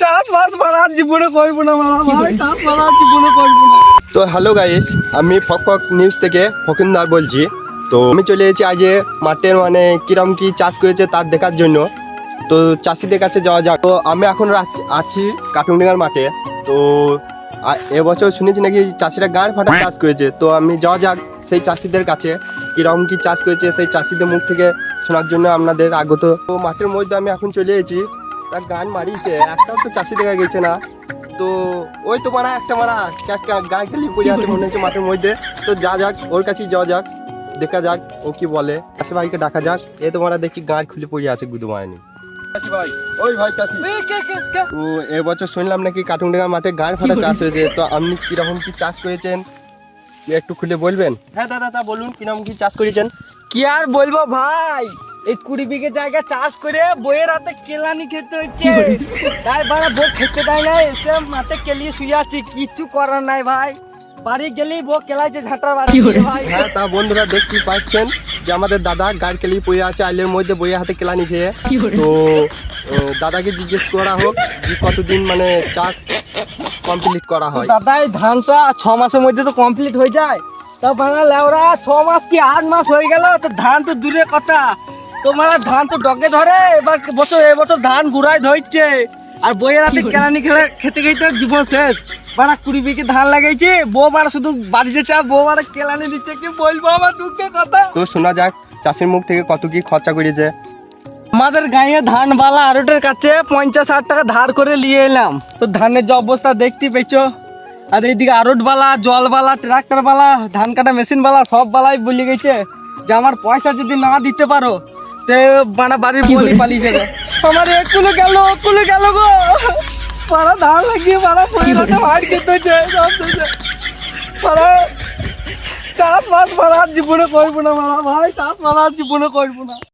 চাষ বাস মারা জীবনে করব না মারা ভাই চাষ মারা জীবনে করব না। তো হ্যালো গাইস আমি ফক ফক নিউজ থেকে ফকিন্দার বলছি। তো আমি চলে এসেছি আজ মাঠের মানে কিরম কি চাষ করেছে তার দেখার জন্য। তো চাষিদের কাছে যাওয়া যাক। তো আমি এখন আছি কাটুনডিঙ্গার মাঠে। তো এবছর শুনেছি নাকি চাষিরা গাঁড় ফাটা চাষ করেছে। তো আমি যাওয়া যাক সেই চাষিদের কাছে কিরম কি চাষ করেছে সেই চাষিদের মুখ থেকে শোনার জন্য আপনাদের আগত। তো মাঠের মধ্যে আমি এখন চলে এসেছি। তা গান মারিয়েছে একটাও তো চাষি দেখা গেছে না। তো ওই তো মারা একটা মারা একটা গান খেলি পড়ে আছে মনে হচ্ছে মাঠের মধ্যে। তো যা যাক ওর কাছেই যাওয়া যাক দেখা যাক ও কি বলে। চাষি ভাইকে ডাকা যাক এ তো মারা দেখছি গাঁট খুলে পড়ে আছে গুদু মারানি ভাই ওই ভাই চাষি। তো এবছর শুনলাম নাকি কাটুনডাঙ্গা মাঠে গাঁট ফাটা চাষ হয়েছে। তো আপনি কীরকম কি চাষ করেছেন? একটু খুলে বলবেন। হ্যাঁ দাদা দাদা বলুন কীরকম কি চাষ করেছেন? কি আর বলব ভাই? এই কুড়ি বিঘে জায়গা চাষ করে বইয়ের হাতে কেলানি খেতে হচ্ছে। তাই বাড়া বউ খেতে দেয় না এসে মাঠে কেলিয়ে শুয়ে আছি কিচ্ছু করার নাই ভাই। বাড়ি গেলেই বউ কেলাইছে ঝাঁটা বাড়ি। ভাই হ্যাঁ তা বন্ধুরা দেখতেই পাচ্ছেন যে আমাদের দাদা গাড় কেলি পড়ে আছে আইলের মধ্যে বইয়ের হাতে কেলানি খেয়ে। তো ও, দাদাকে জিজ্ঞেস করা হোক যে কতদিন মানে চাষ কমপ্লিট করা হয়। দাদা এই ধানটা ছ মাসের মধ্যে তো কমপ্লিট হয়ে যায়। তা বাংলা লেওরা ছ মাস কি আট মাস হয়ে গেল? তো ধান তো দূরে কথা। তোমার ধান তো ডগে ধরে এবার বছর এবছর ধান গুড়ায় ধরছে। আর বইয়ের হাতে কেরানি খেলে খেতে খেতে জীবন শেষ। বাড়া কুড়ি বিঘে ধান লাগাইছে বউ মারা শুধু বাড়িতে চা বউ মারা কেলানি দিচ্ছে কি বলব আমার দুঃখের কথা? তো শোনা যাক চাষির মুখ থেকে কত কি খরচা করেছে। আমাদের গাঁয়ে ধান বালা আরোটের কাছে পঞ্চাশ ষাট টাকা ধার করে নিয়ে এলাম। তো ধানের যে অবস্থা দেখতে পেয়েছ? আর এইদিকে আরট বালা জল বালা ট্রাক্টর বালা ধান কাটা মেশিন বালা সব বালাই বলে গেছে। যে আমার পয়সা যদি না দিতে পারো তে বানা বাড়ির বলি পালিয়ে যাবে। আমার একুলো গেল ওকুলো গেল গো। পাড়া ধান লাগিয়ে পাড়া পড়ে গেছে ভাই খেতে হচ্ছে সব পাড়া চাষ বাস মারা জীবনে করব না মারা ভাই চাষ মারা জীবনে করব না।